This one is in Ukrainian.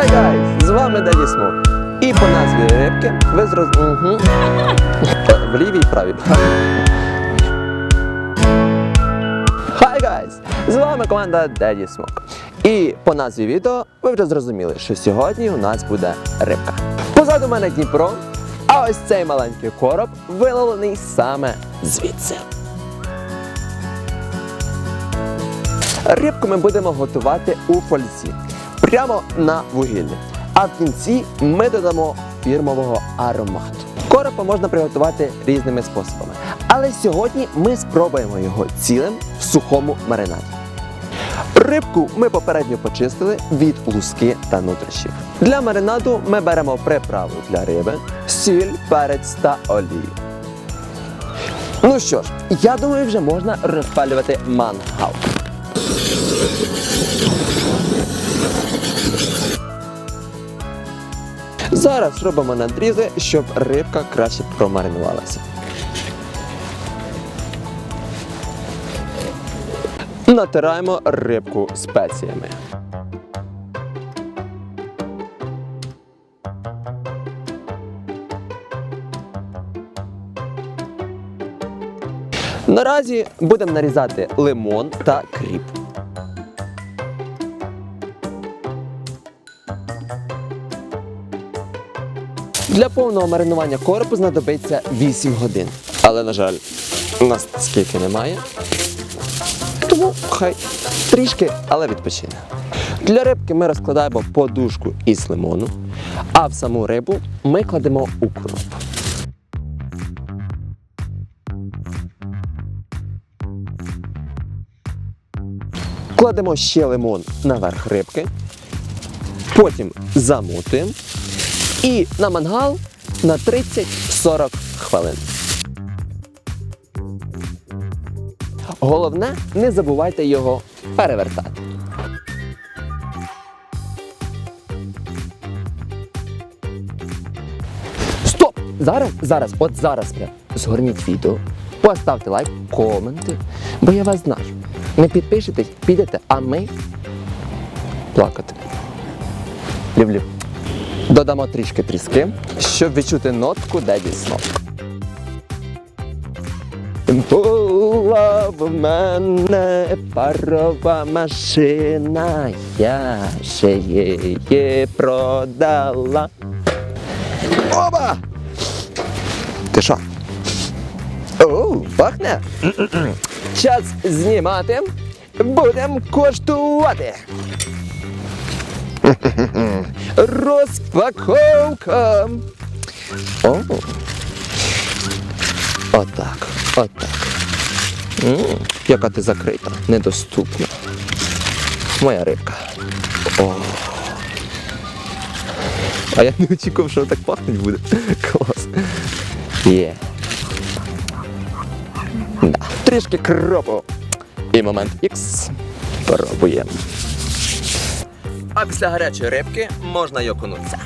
Хай гайз! З вами Деді Смок. І по назві рибки ви зроз... Угу. В лівій і правій. Хай гайз! З вами команда Деді Смок. І по назві відео ви вже зрозуміли, що сьогодні у нас буде рибка. Позаду мене Дніпро, а ось цей маленький короб виловлений саме звідси. Рибку ми будемо готувати у фользі, прямо на вугіллі. А в кінці ми додамо фірмового аромату. Коропа можна приготувати різними способами. Але сьогодні ми спробуємо його цілим в сухому маринаді. Рибку ми попередньо почистили від луски та нутрощів. Для маринаду ми беремо приправу для риби, сіль, перець та олію. Ну що ж, я думаю, вже можна розпалювати мангал. Зараз робимо надрізи, щоб рибка краще промаринувалася. Натираємо рибку спеціями. Наразі будемо нарізати лимон та кріп. Для повного маринування коропу знадобиться 8 годин. Але, на жаль, у нас скільки немає. Тому хай трішки, але відпочине. Для рибки ми розкладаємо подушку із лимону, а в саму рибу ми кладемо укроп. Кладемо ще лимон наверх рибки, потім замотуємо і на мангал на 30-40 хвилин. Головне, не забувайте його перевертати. Стоп! Зараз, зараз, от зараз прям згорніть відео, поставте лайк, коменти, бо я вас знаю. Не підпишетесь, підете, а ми плакати. Люблю. Додамо трішки тріски, щоб відчути нотку Деді Смок. Була в мене парова машина, я ще її продала. Оба! Ти що? Оу, пахне. Час знімати. Будемо коштувати. Розпаковка. О. Отак, отак. М, Яка ти закрита, недоступна. Моя рибка. О. А я не очікував, що так пахнуть буде. Клас. Є. Да. Трішки кропу. І момент Х. Пробуємо. А після гарячої рибки можна й окунутися.